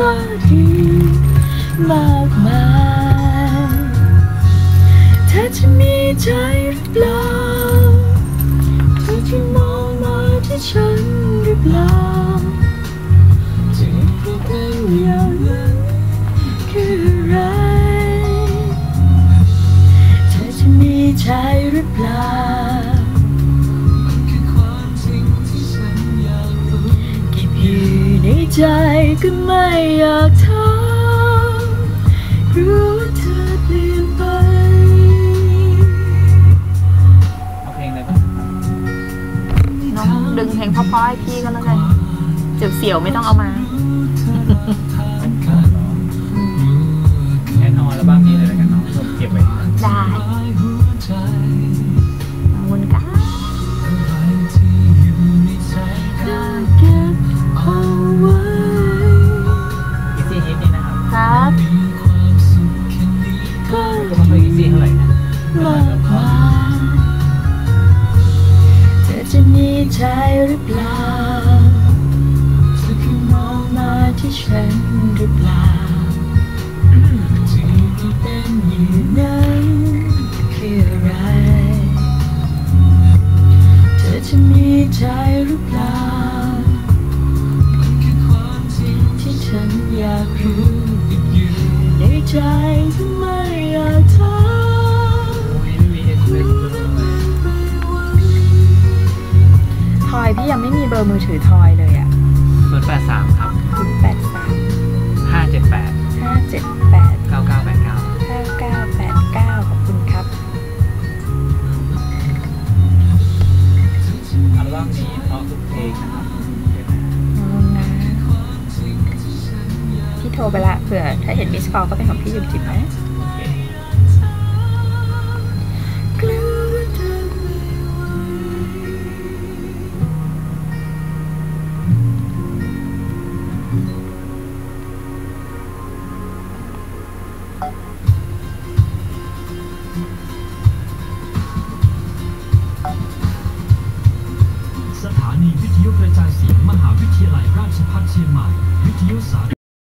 ก็ดีมากมายเธอจะมีใจหรือเปล่าเธอจะมองมาที่ฉันหรือเปล่าจะยังคงเป็นอย่างนั้นคืออะไรเธอจะมีใจหรือเปล่า ใจก็ไม่อยากทำรู้ว่าเธอเปลี่ยนไปเอาเพลงเลยปะน้องดึงเพลงเพราะๆให้พี่ก็แล้วกันเจ็บเสียวไม่ต้องเอามา หรือเปล่าเธอแค่มองมาที่ฉันหรือเปล่าที่ที่เป็นอยู่นั้นคืออะไร เธอจะมีใจหรือเปล่าความจริงที่ฉันอยากรู้ในใจทำไมอยาก ม่มีเบอร์มือถือทอยเลยอะศูนย์แปดสามครับคุณแปดสามห้าเจ็ดแปดห้าเจ็ดแปดเก้าเก้าแปดเก้าเก้าเก้าแปดเก้าขอบคุณครับ อัลบั้มนี้เพราะทุกเพลงนะครับขอบคุณนะพี่โทรไปละเผื่อ ถ้าเห็นมิสคอลก็เป็นของพี่หยุดจิบนะ วิทยุกระจายเสียงมหาวิทยาลัยราชภัฏเชียงใหม่ วิทยุสาธ